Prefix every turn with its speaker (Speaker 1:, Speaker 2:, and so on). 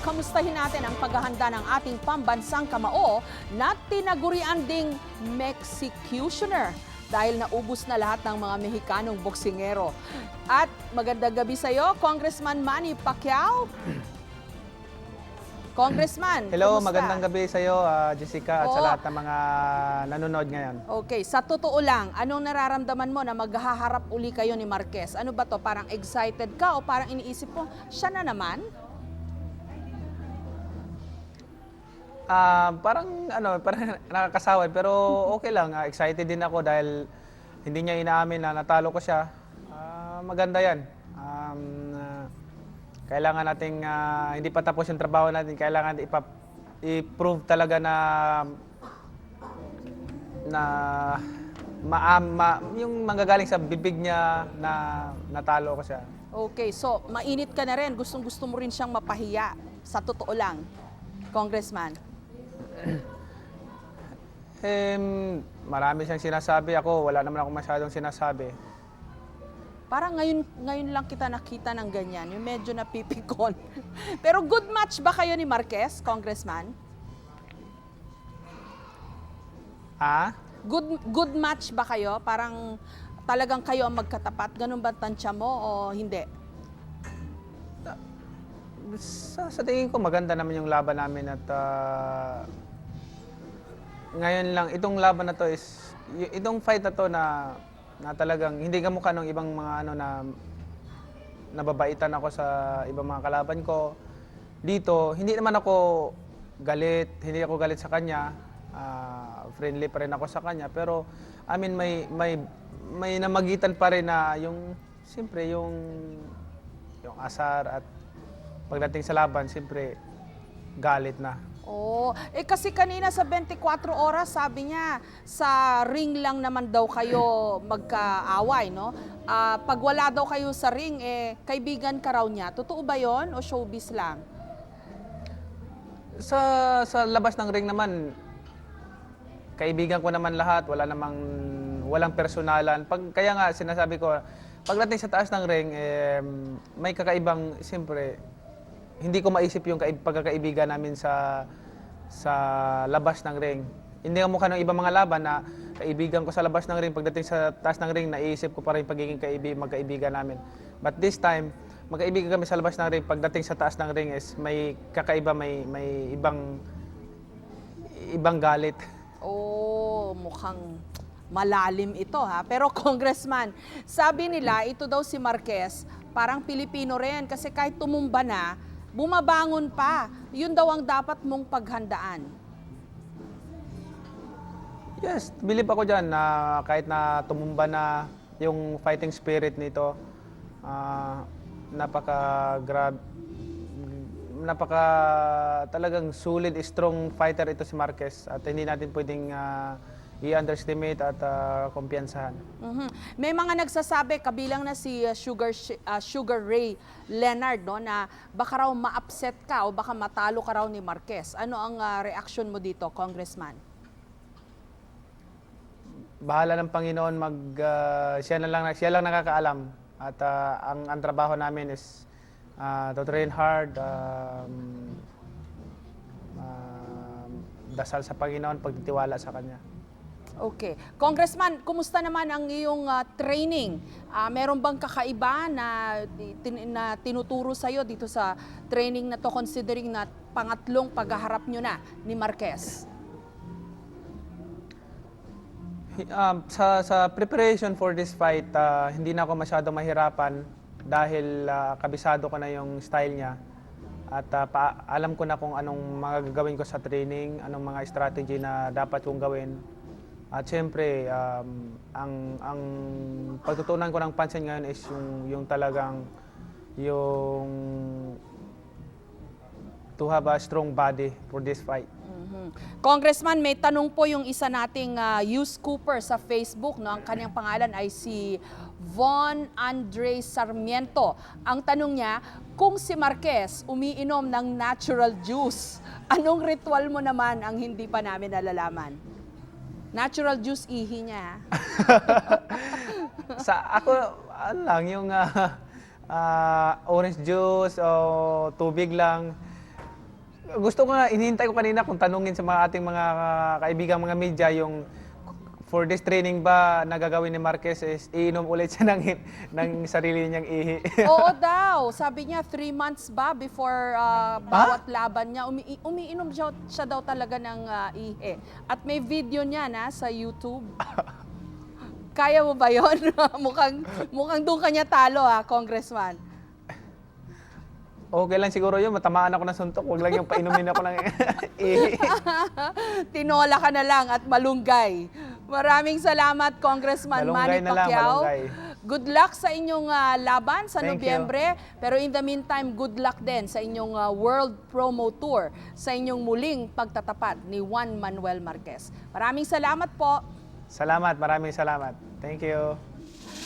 Speaker 1: kamustahin natin ang paghahanda ng ating pambansang kamao na tinagurian ding Mexicutioner dahil naubos na lahat ng mga Mexikanong boksingero. At magandang gabi sa iyo, Congressman Manny Pacquiao. Congressman,
Speaker 2: Hello,
Speaker 1: kumusta?
Speaker 2: magandang gabi sa iyo, ah, Jessica, at sa
Speaker 1: Oo.
Speaker 2: lahat ng mga nanonood ngayon.
Speaker 1: Okay, sa totoo lang, anong nararamdaman mo na maghaharap uli kayo ni Marquez? Ano ba to? Parang excited ka o parang iniisip mo, siya na naman?
Speaker 2: Ah, parang ano, parang nakakasawa pero okay lang, ah, excited din ako dahil hindi niya inaamin na natalo ko siya. Ah, maganda 'yan. Um, ah, kailangan nating ah, hindi pa tapos yung trabaho natin, kailangan i-prove talaga na na ma, ma- yung manggagaling sa bibig niya na natalo ko siya.
Speaker 1: Okay, so mainit ka na rin. Gustong gusto mo rin siyang mapahiya. Sa totoo lang, Congressman.
Speaker 2: Eh, marami siyang sinasabi ako, wala naman ako masyadong sinasabi.
Speaker 1: Parang ngayon, ngayon lang kita nakita ng ganyan. Yung medyo napipikon. Pero good match ba kayo ni Marquez, Congressman?
Speaker 2: Ha?
Speaker 1: Good, good match ba kayo? Parang talagang kayo ang magkatapat? Ganun ba tansya mo o hindi?
Speaker 2: Sa, sa tingin ko maganda naman yung laban namin at ah, ngayon lang, itong laban na to is, itong fight na to na, na talagang hindi kamukha ng ibang mga ano na nababaitan ako sa ibang mga kalaban ko. Dito, hindi naman ako galit, hindi ako galit sa kanya. Ah, friendly pa rin ako sa kanya, pero I mean may may may namagitan pa rin na yung siyempre yung yung asar at pagdating sa laban, siyempre galit na.
Speaker 1: Oh, eh kasi kanina sa 24 oras sabi niya sa ring lang naman daw kayo magkaaway, no? Ah, pag wala daw kayo sa ring eh kaibigan ka raw niya. Totoo ba 'yon o showbiz lang?
Speaker 2: Sa sa labas ng ring naman, kaibigan ko naman lahat, wala namang walang personalan. Pag kaya nga sinasabi ko, pagdating sa taas ng ring, eh, may kakaibang siyempre hindi ko maisip yung kaib- pagkakaibigan namin sa sa labas ng ring. Hindi ka mukha ng ibang mga laban na kaibigan ko sa labas ng ring, pagdating sa taas ng ring, naiisip ko pa rin pagiging kaibig, magkaibigan namin. But this time, magkaibigan kami sa labas ng ring, pagdating sa taas ng ring is may kakaiba, may, may ibang ibang galit.
Speaker 1: Oh, mukhang malalim ito ha. Pero congressman, sabi nila ito daw si Marquez, parang Pilipino rin kasi kahit tumumba na, bumabangon pa. Yun daw ang dapat mong paghandaan.
Speaker 2: Yes, believe ako dyan na kahit na tumumba na yung fighting spirit nito, ah, napaka grab napaka talagang solid, strong fighter ito si Marquez at hindi natin pwedeng ah, i-underestimate at ah, kumpiyansahan.
Speaker 1: Mhm. May mga nagsasabi, kabilang na si uh, Sugar, Sh- uh, Sugar Ray Leonard, no, na baka raw ma-upset ka o baka matalo ka raw ni Marquez. Ano ang uh, reaction mo dito, Congressman?
Speaker 2: Bahala ng Panginoon mag ah, siya na lang siya lang nakakaalam at ah, ang ang trabaho namin is ah, to train hard um, um, dasal sa Panginoon pagtitiwala sa kanya.
Speaker 1: Okay. Congressman, kumusta naman ang iyong uh, training? Ah, meron bang kakaiba na, tin- na tinuturo sa'yo dito sa training na to considering na pangatlong paghaharap nyo na ni Marquez?
Speaker 2: Um, sa sa preparation for this fight, ah, hindi na ako masyado mahirapan dahil ah, kabisado ko na yung style niya. At ah, pa- alam ko na kung anong mga gagawin ko sa training, anong mga strategy na dapat kong gawin. At syempre, um, ang ang pagtutunan ko ng pansin ngayon is yung yung talagang yung to have a strong body for this fight.
Speaker 1: Mhm. Congressman, may tanong po yung isa nating uh, Use Cooper sa Facebook. No? Ang kanyang pangalan ay si Von Andre Sarmiento. Ang tanong niya, kung si Marquez umiinom ng natural juice, anong ritual mo naman ang hindi pa namin nalalaman? Natural juice ihi niya.
Speaker 2: sa ako lang yung ah, ah, orange juice o tubig lang gusto ko nga, hinihintay ko kanina kung tanungin sa mga ating mga kaibigan, mga media, yung for this training ba nagagawin ni Marquez is iinom ulit siya ng, ng sarili niyang ihi.
Speaker 1: Oo daw. Sabi niya, three months ba before ah, bawat laban niya, umi umiinom siya, siya daw talaga ng ah, ihe. At may video niya na sa YouTube. Kaya mo ba yon? mukhang, mukhang doon kanya talo ha, Congressman.
Speaker 2: okay lang siguro yun, matamaan ako ng suntok, wag lang yung painumin ako ng ihi.
Speaker 1: Tinola ka na lang at malunggay. Maraming salamat, Congressman
Speaker 2: Malunggay
Speaker 1: Manny
Speaker 2: lang,
Speaker 1: Pacquiao.
Speaker 2: malunggay.
Speaker 1: Good luck sa inyong ah, laban sa
Speaker 2: Thank you.
Speaker 1: Nobyembre. Pero in the meantime, good luck din sa inyong ah, World Promo Tour, sa inyong muling pagtatapat ni Juan Manuel Marquez. Maraming salamat po.
Speaker 2: Salamat, maraming salamat. Thank you.